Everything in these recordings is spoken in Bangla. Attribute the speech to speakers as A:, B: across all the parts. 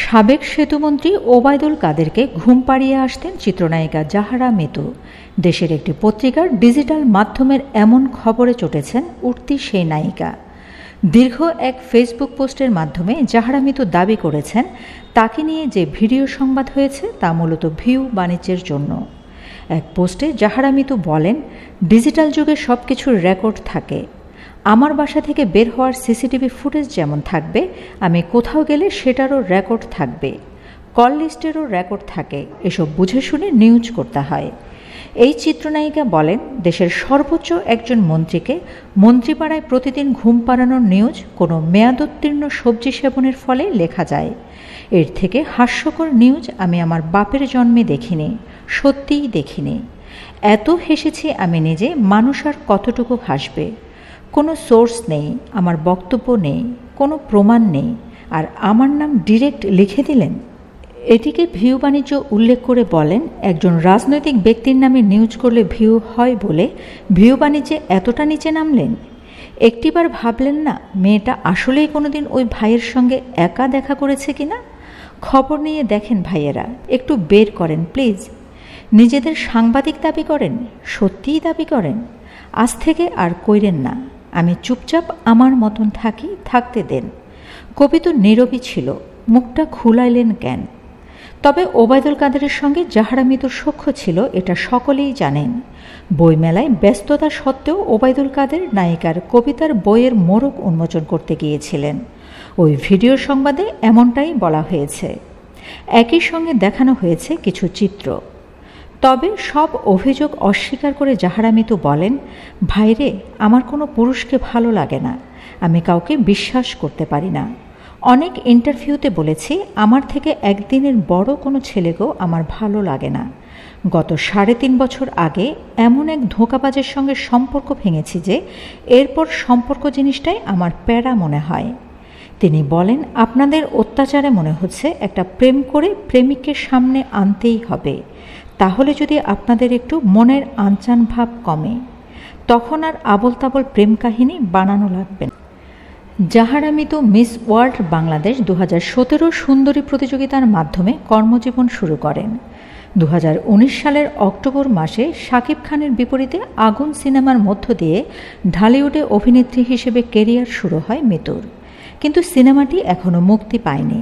A: সাবেক সেতুমন্ত্রী ওবায়দুল কাদেরকে ঘুম পাড়িয়ে আসতেন চিত্রনায়িকা জাহারা মিতু। দেশের একটি পত্রিকার ডিজিটাল মাধ্যমের এমন খবরে চটেছেন উঠতি সেই নায়িকা। দীর্ঘ এক ফেসবুক পোস্টের মাধ্যমে জাহারা মিতু দাবি করেছেন, তাকে নিয়ে যে ভিডিও সংবাদ হয়েছে তা মূলত ভিউ বাণিজ্যের জন্য। এক পোস্টে জাহারা মিতু বলেন, ডিজিটাল যুগে সব কিছুর রেকর্ড থাকে। আমার বাসা থেকে বের হওয়ার সিসিটিভি ফুটেজ যেমন থাকবে, আমি কোথাও গেলে সেটারও রেকর্ড থাকবে। কল লিস্টেরও রেকর্ড থাকে, এসব বুঝে শুনে নিউজ করতে হয়। এই চিত্রনায়িকা বলেন, দেশের সর্বোচ্চ একজন মন্ত্রীকে মন্ত্রীপাড়ায় প্রতিদিন ঘুম পাড়ানোর নিউজ কোনো মেয়াদোত্তীর্ণ সবজি সেবনের ফলে লেখা যায়। এর থেকে হাস্যকর নিউজ আমি আমার বাপের জন্মে দেখিনি, সত্যিই দেখিনি। এত হেসেছি আমি নিজে, মানুষ আর কতটুকু হাসবে? কোনো সোর্স নেই, আমার বক্তব্য নেই, কোনো প্রমাণ নেই, আর আমার নাম ডিরেক্ট লিখে দিলেন? এটিকে ভিউ বাণিজ্য উল্লেখ করে বলেন, একজন রাজনৈতিক ব্যক্তির নামে নিউজ করলে ভিউ হয় বলে ভিউ বাণিজ্যে এতটা নিচে নামলেন? একটিবার ভাবলেন না, মেয়েটা আসলেই কোনোদিন ওই ভাইয়ের সঙ্গে একা দেখা করেছে কিনা? খবর নিয়ে দেখেন ভাইয়েরা, একটু বের করেন প্লিজ নিজেদের সাংবাদিক দাবি করেন, সত্যিই দাবি করেন? আজ থেকে আর কইরেন না। আমি চুপচাপ আমার মতন থাকি, থাকতে দেন। কবি তো নীরবই ছিল, মুখটা খুলাইলেন কেন? তবে ওবায়দুল কাদেরের সঙ্গে জাহারা মিতুর সখ্য ছিল, এটা সকলেই জানেন। বইমেলায় ব্যস্ততা সত্ত্বেও ওবায়দুল কাদের নায়িকার কবিতার বইয়ের মোড়ক উন্মোচন করতে গিয়েছিলেন। ওই ভিডিও সংবাদে এমনটাই বলা হয়েছে। একই সঙ্গে দেখানো হয়েছে কিছু চিত্র। তবে সব অভিযোগ অস্বীকার করে জাহারা মিতু বলেন, ভাইরে, আমার কোনো পুরুষকে ভালো লাগে না, আমি কাউকে বিশ্বাস করতে পারি না। অনেক ইন্টারভিউতে বলেছি, আমার থেকে একদিনের বড় কোনো ছেলেকেও আমার ভালো লাগে না। গত সাড়ে তিন বছর আগে এমন এক ধোঁকাবাজের সঙ্গে সম্পর্ক ভেঙেছি যে, এরপর সম্পর্ক জিনিসটাই আমার প্যারা মনে হয়। তিনি বলেন, আপনাদের অত্যাচারে মনে হচ্ছে একটা প্রেম করে প্রেমিকের সামনে আনতেই হবে। তাহলে যদি আপনাদের একটু মনের আনচান ভাব কমে, তখন আর আবল তাবল প্রেম কাহিনী বানানো লাগবে না। জাহারামিতু মিস ওয়ার্ল্ড বাংলাদেশ দু সতেরো সুন্দরী প্রতিযোগিতার মাধ্যমে কর্মজীবন শুরু করেন। দু হাজার উনিশ সালের অক্টোবর মাসে শাকিব খানের বিপরীতে আগুন সিনেমার মধ্য দিয়ে ঢালিউডে অভিনেত্রী হিসেবে কেরিয়ার শুরু হয় মিতুর। কিন্তু সিনেমাটি এখনও মুক্তি পায়নি।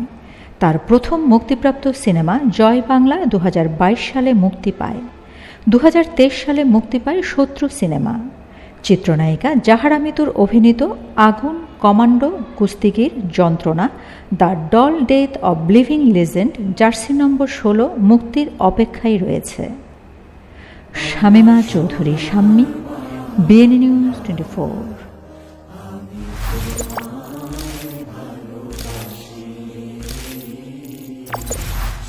A: তার প্রথম মুক্তিপ্রাপ্ত সিনেমা জয় বাংলা দু হাজার বাইশ সালে মুক্তি পায়। দু হাজার তেইশ সালে মুক্তি পায় শত্রু সিনেমা। চিত্রনায়িকা জাহারা মিতুর অভিনীত আগুন, কমান্ডো, কুস্তিগির, যন্ত্রণা, the doll death of living legend, jersey number ষোলো মুক্তির অপেক্ষায় রয়েছে। Shamima Chowdhury, Shammi, BNA news twenty four.